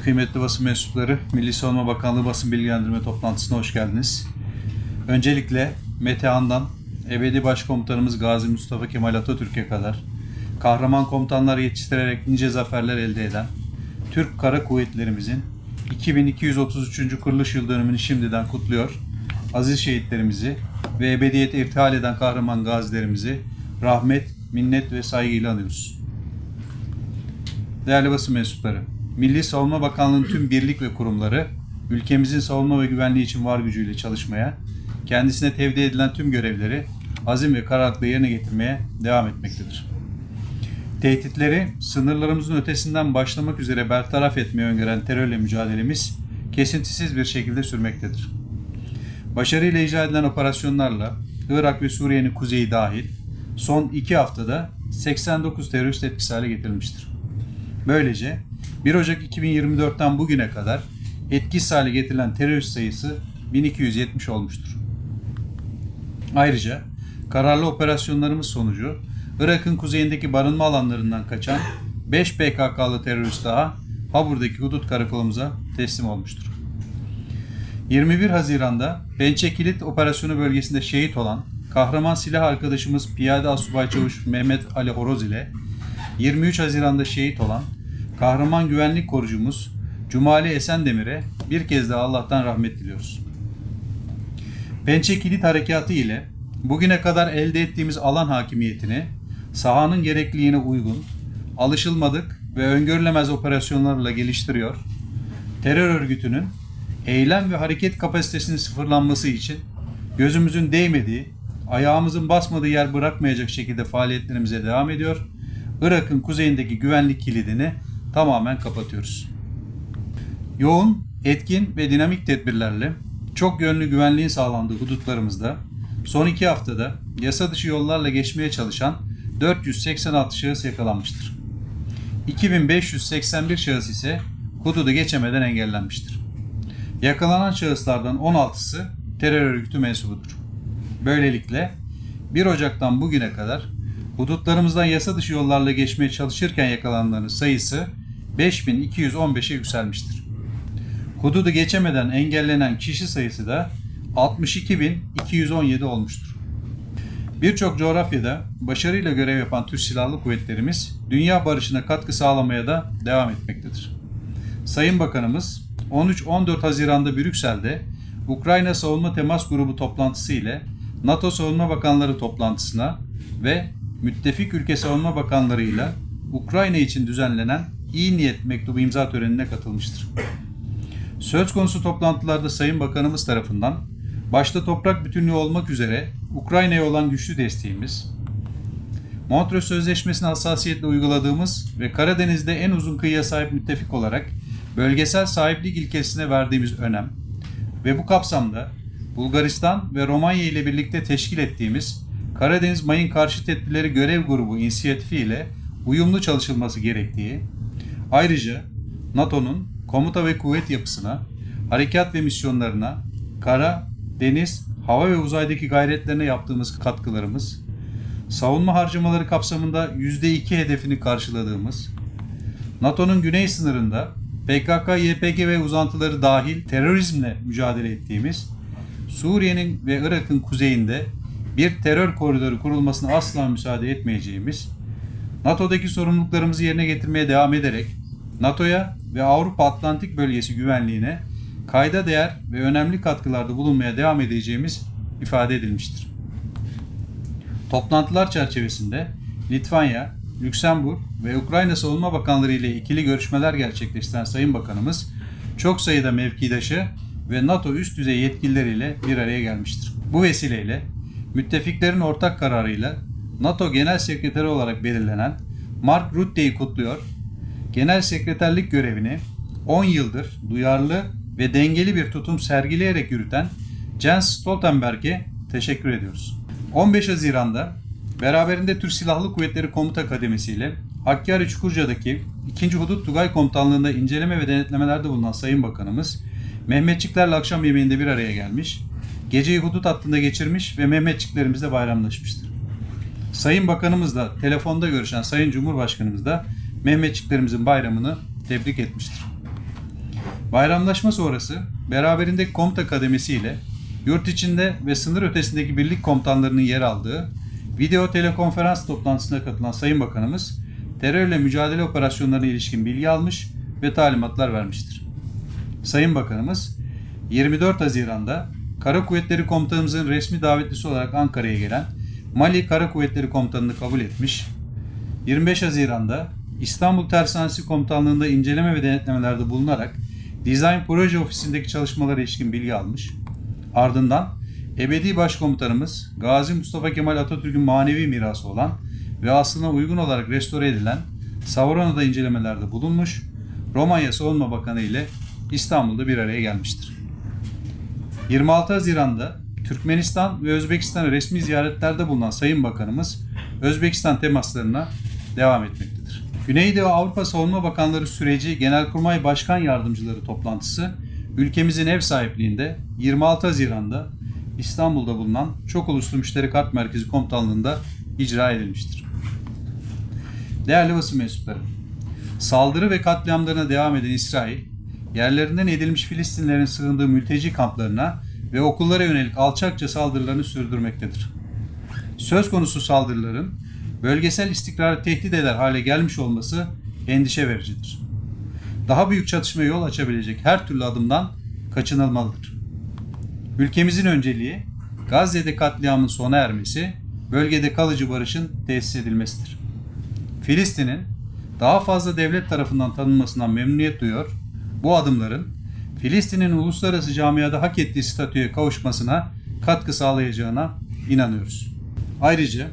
kıymetli basın mensupları, Milli Savunma Bakanlığı basın bilgilendirme toplantısına hoş geldiniz. Öncelikle Metehan'dan ebedi başkomutanımız Gazi Mustafa Kemal Atatürk'e kadar kahraman komutanlar yetiştirerek nice zaferler elde eden Türk Kara Kuvvetlerimizin 2233. kuruluş yıl dönümünü şimdiden kutluyor. Aziz şehitlerimizi ve ebediyete irtihal eden kahraman gazilerimizi rahmet, minnet ve saygıyla anıyoruz. Değerli basın mensupları, Milli Savunma Bakanlığı'nın tüm birlik ve kurumları ülkemizin savunma ve güvenliği için var gücüyle çalışmaya, kendisine tevdi edilen tüm görevleri azim ve kararlılıkla yerine getirmeye devam etmektedir. Tehditleri sınırlarımızın ötesinden başlamak üzere bertaraf etmeyi öngören terörle mücadelemiz kesintisiz bir şekilde sürmektedir. Başarıyla icra edilen operasyonlarla Irak ve Suriye'nin kuzeyi dahil son iki haftada 89 terörist etkisiz hale getirilmiştir. Böylece 1 Ocak 2024'ten bugüne kadar etkisiz hale getirilen terörist sayısı 1270 olmuştur. Ayrıca kararlı operasyonlarımız sonucu Irak'ın kuzeyindeki barınma alanlarından kaçan 5 PKK'lı terörist daha Habur'daki hudut karakolumuza teslim olmuştur. 21 Haziran'da Pençe Kilit Operasyonu bölgesinde şehit olan kahraman silah arkadaşımız Piyade Asubay Çavuş Mehmet Ali Horoz ile 23 Haziran'da şehit olan kahraman güvenlik korucumuz Cumali Esendemir'e bir kez daha Allah'tan rahmet diliyoruz. Pençe Kilit Harekatı ile bugüne kadar elde ettiğimiz alan hakimiyetini sahanın gerekliliğine uygun, alışılmadık ve öngörülemez operasyonlarla geliştiriyor. Terör örgütünün eylem ve hareket kapasitesinin sıfırlanması için gözümüzün değmediği, ayağımızın basmadığı yer bırakmayacak şekilde faaliyetlerimize devam ediyor. Irak'ın kuzeyindeki güvenlik kilidini tamamen kapatıyoruz. Yoğun, etkin ve dinamik tedbirlerle çok yönlü güvenliğin sağlandığı hudutlarımızda son iki haftada yasa dışı yollarla geçmeye çalışan 486 şahıs yakalanmıştır. 2581 şahıs ise hududu geçemeden engellenmiştir. Yakalanan şahıslardan 16'sı terör örgütü mensubudur. Böylelikle 1 Ocak'tan bugüne kadar hudutlarımızdan yasa dışı yollarla geçmeye çalışırken yakalananların sayısı 5215'e yükselmiştir. Hududu geçemeden engellenen kişi sayısı da 62.217 olmuştur. Birçok coğrafyada başarıyla görev yapan Türk Silahlı Kuvvetlerimiz dünya barışına katkı sağlamaya da devam etmektedir. Sayın Bakanımız 13-14 Haziran'da Brüksel'de Ukrayna Savunma Temas Grubu toplantısı ile NATO Savunma Bakanları toplantısına ve müttefik ülke savunma bakanlarıyla Ukrayna için düzenlenen iyi niyet mektubu imza törenine katılmıştır. Söz konusu toplantılarda Sayın Bakanımız tarafından başta toprak bütünlüğü olmak üzere Ukrayna'ya olan güçlü desteğimiz, Montreux Sözleşmesi'ni hassasiyetle uyguladığımız ve Karadeniz'de en uzun kıyıya sahip müttefik olarak bölgesel sahiplik ilkesine verdiğimiz önem ve bu kapsamda Bulgaristan ve Romanya ile birlikte teşkil ettiğimiz Karadeniz Mayın Karşı Tedbirleri Görev Grubu inisiyatifi ile uyumlu çalışılması gerektiği, ayrıca NATO'nun komuta ve kuvvet yapısına, harekat ve misyonlarına, kara, deniz, hava ve uzaydaki gayretlerine yaptığımız katkılarımız, savunma harcamaları kapsamında %2 hedefini karşıladığımız, NATO'nun güney sınırında PKK, YPG ve uzantıları dahil terörizmle mücadele ettiğimiz, Suriye'nin ve Irak'ın kuzeyinde bir terör koridoru kurulmasına asla müsaade etmeyeceğimiz, NATO'daki sorumluluklarımızı yerine getirmeye devam ederek NATO'ya ve Avrupa Atlantik bölgesi güvenliğine kayda değer ve önemli katkılarda bulunmaya devam edeceğimiz ifade edilmiştir. Toplantılar çerçevesinde Litvanya, Lüksemburg ve Ukrayna Savunma Bakanları ile ikili görüşmeler gerçekleştiren Sayın Bakanımız çok sayıda mevkidaşı ve NATO üst düzey yetkilileriyle bir araya gelmiştir. Bu vesileyle müttefiklerin ortak kararıyla NATO Genel Sekreteri olarak belirlenen Mark Rutte'yi kutluyor. Genel sekreterlik görevini 10 yıldır duyarlı ve dengeli bir tutum sergileyerek yürüten Jens Stoltenberg'e teşekkür ediyoruz. 15 Haziran'da beraberinde Türk Silahlı Kuvvetleri Komuta Kademesi ile Hakkari Çukurca'daki 2. Hudut Tugay Komutanlığı'nda inceleme ve denetlemelerde bulunan Sayın Bakanımız Mehmetçiklerle akşam yemeğinde bir araya gelmiş, geceyi hudut hattında geçirmiş ve Mehmetçiklerimizle bayramlaşmıştır. Sayın Bakanımız da telefonda görüşen Sayın Cumhurbaşkanımız da Mehmetçiklerimizin bayramını tebrik etmiştir. Bayramlaşma sonrası beraberindeki komuta kademesi ile yurt içinde ve sınır ötesindeki birlik komutanlarının yer aldığı video telekonferans toplantısına katılan Sayın Bakanımız terörle mücadele operasyonlarına ilişkin bilgi almış ve talimatlar vermiştir. Sayın Bakanımız 24 Haziran'da Kara Kuvvetleri Komutanımızın resmi davetlisi olarak Ankara'ya gelen Mali Kara Kuvvetleri Komutanını kabul etmiş. 25 Haziran'da İstanbul Tersanesi Komutanlığı'nda inceleme ve denetlemelerde bulunarak Design Proje Ofisi'ndeki çalışmalara ilişkin bilgi almış. Ardından ebedi başkomutanımız Gazi Mustafa Kemal Atatürk'ün manevi mirası olan ve aslına uygun olarak restore edilen Savrona'da incelemelerde bulunmuş, Romanya Savunma Bakanı ile İstanbul'da bir araya gelmiştir. 26 Haziran'da Türkmenistan ve Özbekistan'a resmi ziyaretlerde bulunan Sayın Bakanımız Özbekistan temaslarına devam etmektedir. Güneydoğu Avrupa Savunma Bakanları süreci Genelkurmay Başkan Yardımcıları toplantısı ülkemizin ev sahipliğinde 26 Haziran'da İstanbul'da bulunan Çok Uluslu Müşterek Harp Merkezi Komutanlığı'nda icra edilmiştir. Değerli basın mensupları, saldırı ve katliamlarına devam eden İsrail, yerlerinden edilmiş Filistinlerin sığındığı mülteci kamplarına ve okullara yönelik alçakça saldırılarını sürdürmektedir. Söz konusu saldırıların bölgesel istikrarı tehdit eder hale gelmiş olması endişe vericidir. Daha büyük çatışmaya yol açabilecek her türlü adımdan kaçınılmalıdır. Ülkemizin önceliği Gazze'de katliamın sona ermesi, bölgede kalıcı barışın tesis edilmesidir. Filistin'in daha fazla devlet tarafından tanınmasından memnuniyet duyuyor, bu adımların Filistin'in uluslararası camiada hak ettiği statüye kavuşmasına katkı sağlayacağına inanıyoruz. Ayrıca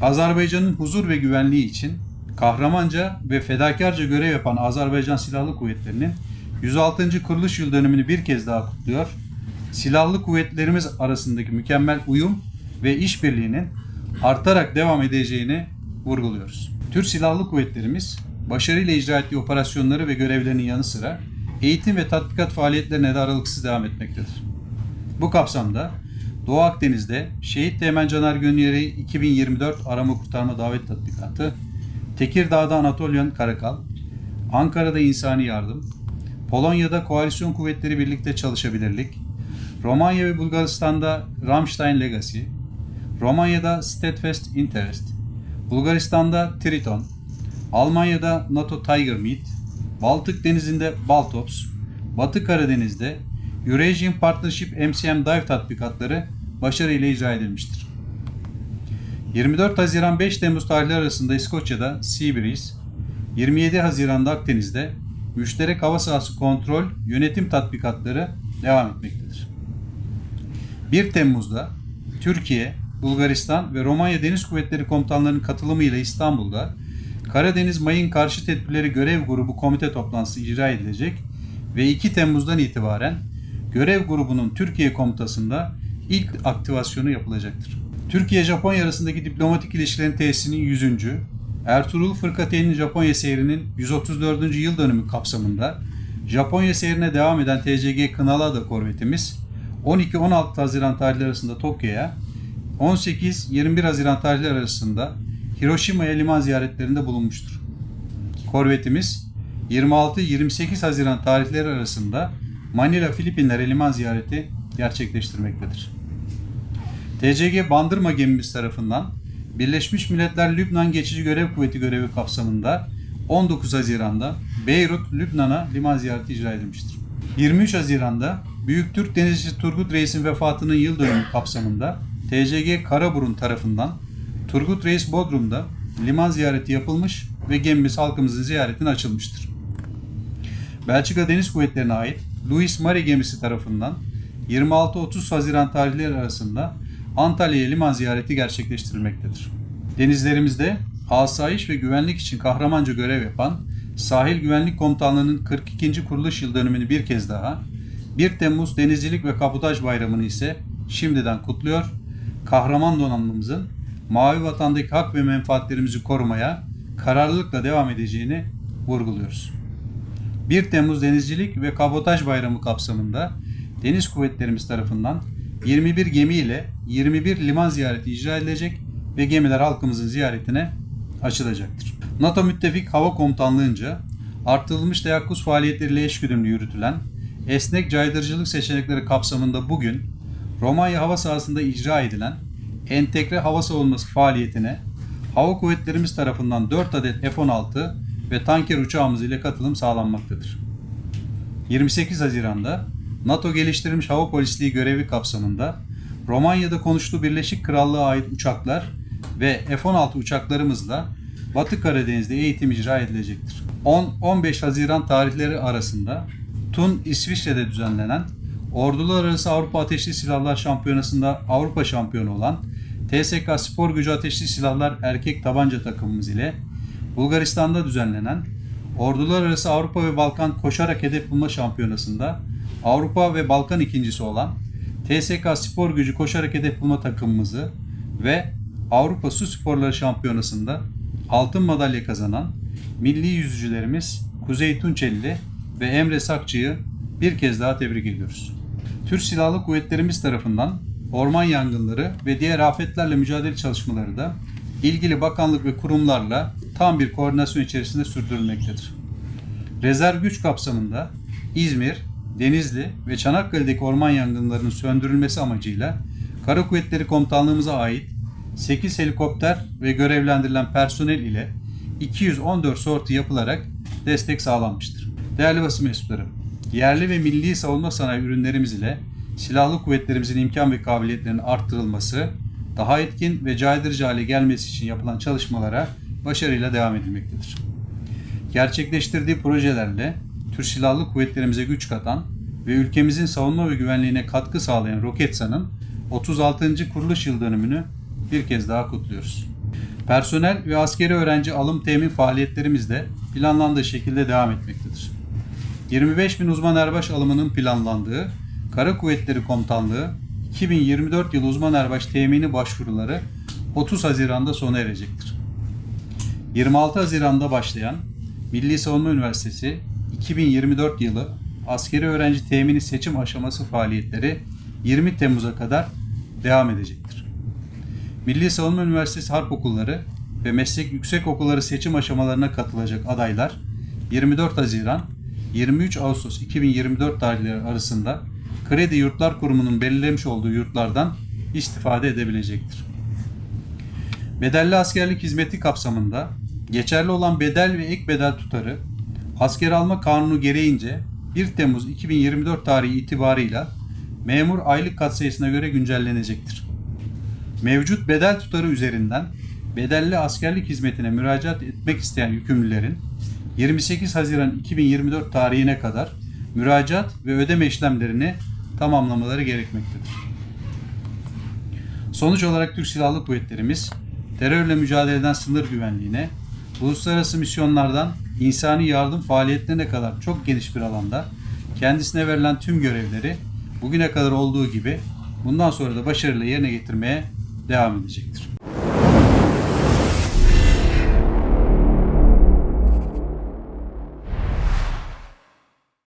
Azerbaycan'ın huzur ve güvenliği için kahramanca ve fedakarca görev yapan Azerbaycan Silahlı Kuvvetleri'nin 106. kuruluş yıl dönümünü bir kez daha kutluyor. Silahlı kuvvetlerimiz arasındaki mükemmel uyum ve işbirliğinin artarak devam edeceğini vurguluyoruz. Türk Silahlı Kuvvetlerimiz başarıyla icra ettiği operasyonları ve görevlerinin yanı sıra eğitim ve tatbikat faaliyetlerine de aralıksız devam etmektedir. Bu kapsamda Doğu Akdeniz'de Şehit Teğmen Caner Gönyeri 2024 arama kurtarma davet tatbikatı, Tekirdağ'da Anatolian Karakal, Ankara'da insani yardım, Polonya'da koalisyon kuvvetleri birlikte çalışabilirlik, Romanya ve Bulgaristan'da Ramstein Legacy, Romanya'da Steadfast Interest, Bulgaristan'da Triton, Almanya'da NATO Tiger Meet, Baltık Denizi'nde Baltops, Batı Karadeniz'de Eurasian Partnership MCM Dive tatbikatları başarıyla icra edilmiştir. 24 Haziran 5 Temmuz tarihleri arasında İskoçya'da Sea Breeze, 27 Haziran'da Akdeniz'de müşterek hava sahası kontrol yönetim tatbikatları devam etmektedir. 1 Temmuz'da Türkiye, Bulgaristan ve Romanya Deniz Kuvvetleri Komutanlarının katılımıyla İstanbul'da Karadeniz Mayın Karşı Tedbirleri Görev Grubu komite toplantısı icra edilecek ve 2 Temmuz'dan itibaren görev grubunun Türkiye komutasında ilk aktivasyonu yapılacaktır. Türkiye-Japonya arasındaki diplomatik ilişkilerin tesisinin 100. Ertuğrul Fırkateyn'in Japonya seyrinin 134. yıl dönümü kapsamında Japonya seyrine devam eden TCG Kınalada korvetimiz 12-16 Haziran tarihleri arasında Tokyo'ya, 18-21 Haziran tarihleri arasında Hiroşima'ya liman ziyaretlerinde bulunmuştur. Korvetimiz 26-28 Haziran tarihleri arasında Manila Filipinlere liman ziyareti gerçekleştirmektedir. TCG Bandırma gemimiz tarafından Birleşmiş Milletler Lübnan Geçici Görev Kuvveti görevi kapsamında 19 Haziran'da Beyrut, Lübnan'a liman ziyareti icra edilmiştir. 23 Haziran'da Büyük Türk Denizcisi Turgut Reis'in vefatının yıl dönümü kapsamında TCG Karaburun tarafından Turgut Reis Bodrum'da liman ziyareti yapılmış ve gemimiz halkımızın ziyaretine açılmıştır. Belçika Deniz Kuvvetleri'ne ait Louis Marie gemisi tarafından 26-30 Haziran tarihleri arasında Antalya'ya liman ziyareti gerçekleştirilmektedir. Denizlerimizde asayiş ve güvenlik için kahramanca görev yapan Sahil Güvenlik Komutanlığı'nın 42. kuruluş yıl dönümünü bir kez daha 1 Temmuz Denizcilik ve Kabotaj Bayramı'nı ise şimdiden kutluyor. Kahraman donanmamızın mavi vatandaki hak ve menfaatlerimizi korumaya kararlılıkla devam edeceğini vurguluyoruz. 1 Temmuz Denizcilik ve Kabotaj Bayramı kapsamında Deniz Kuvvetlerimiz tarafından 21 gemi ile 21 liman ziyareti icra edilecek ve gemiler halkımızın ziyaretine açılacaktır. NATO Müttefik Hava Komutanlığı'nca artırılmış teyakkuz faaliyetleriyle eşgüdümlü yürütülen esnek caydırıcılık seçenekleri kapsamında bugün Romanya hava sahasında icra edilen entegre hava savunması faaliyetine hava kuvvetlerimiz tarafından 4 adet F-16 ve tanker uçağımız ile katılım sağlanmaktadır. 28 Haziran'da NATO geliştirilmiş hava polisliği görevi kapsamında Romanya'da konuştuğu Birleşik Krallığa ait uçaklar ve F-16 uçaklarımızla Batı Karadeniz'de eğitim icra edilecektir. 10-15 Haziran tarihleri arasında Tun İsviçre'de düzenlenen Ordular Arası Avrupa Ateşli Silahlar Şampiyonası'nda Avrupa şampiyonu olan TSK Spor Gücü Ateşli Silahlar Erkek Tabanca takımımız ile Bulgaristan'da düzenlenen Ordular Arası Avrupa ve Balkan Koşarak Hedef Bulma Şampiyonası'nda Avrupa ve Balkan ikincisi olan TSK Spor Gücü Koşarak Hedef Bulma takımımızı ve Avrupa Su Sporları Şampiyonası'nda altın madalya kazanan milli yüzücülerimiz Kuzey Tunçelli ve Emre Sakçı'yı bir kez daha tebrik ediyoruz. Türk Silahlı Kuvvetlerimiz tarafından orman yangınları ve diğer afetlerle mücadele çalışmaları da ilgili bakanlık ve kurumlarla tam bir koordinasyon içerisinde sürdürülmektedir. Rezerv güç kapsamında İzmir, Denizli ve Çanakkale'deki orman yangınlarının söndürülmesi amacıyla Kara Kuvvetleri Komutanlığımıza ait 8 helikopter ve görevlendirilen personel ile 214 sortu yapılarak destek sağlanmıştır. Değerli basın mensupları, yerli ve milli savunma sanayi ürünlerimiz ile silahlı kuvvetlerimizin imkan ve kabiliyetlerinin arttırılması, daha etkin ve caydırıcı hale gelmesi için yapılan çalışmalara başarıyla devam edilmektedir. Gerçekleştirdiği projelerle Türk Silahlı Kuvvetlerimize güç katan ve ülkemizin savunma ve güvenliğine katkı sağlayan Roketsan'ın 36. kuruluş yıl dönümünü bir kez daha kutluyoruz. Personel ve askeri öğrenci alım temin faaliyetlerimiz de planlandığı şekilde devam etmektedir. 25 bin uzman erbaş alımının planlandığı Kara Kuvvetleri Komutanlığı 2024 yılı uzman erbaş temini başvuruları 30 Haziran'da sona erecektir. 26 Haziran'da başlayan Milli Savunma Üniversitesi 2024 yılı askeri öğrenci temini seçim aşaması faaliyetleri 20 Temmuz'a kadar devam edecektir. Milli Savunma Üniversitesi Harp Okulları ve Meslek Yüksek Okulları seçim aşamalarına katılacak adaylar 24 Haziran 23 Ağustos 2024 tarihleri arasında Kredi Yurtlar Kurumu'nun belirlemiş olduğu yurtlardan istifade edebilecektir. Bedelli askerlik hizmeti kapsamında geçerli olan bedel ve ek bedel tutarı asker alma kanunu gereğince 1 Temmuz 2024 tarihi itibarıyla memur aylık katsayısına göre güncellenecektir. Mevcut bedel tutarı üzerinden bedelli askerlik hizmetine müracaat etmek isteyen yükümlülerin 28 Haziran 2024 tarihine kadar müracaat ve ödeme işlemlerini tamamlamaları gerekmektedir. Sonuç olarak Türk Silahlı Kuvvetlerimiz terörle mücadeleden sınır güvenliğine, uluslararası misyonlardan insani yardım faaliyetlerine kadar çok geniş bir alanda kendisine verilen tüm görevleri bugüne kadar olduğu gibi bundan sonra da başarıyla yerine getirmeye devam edecektir.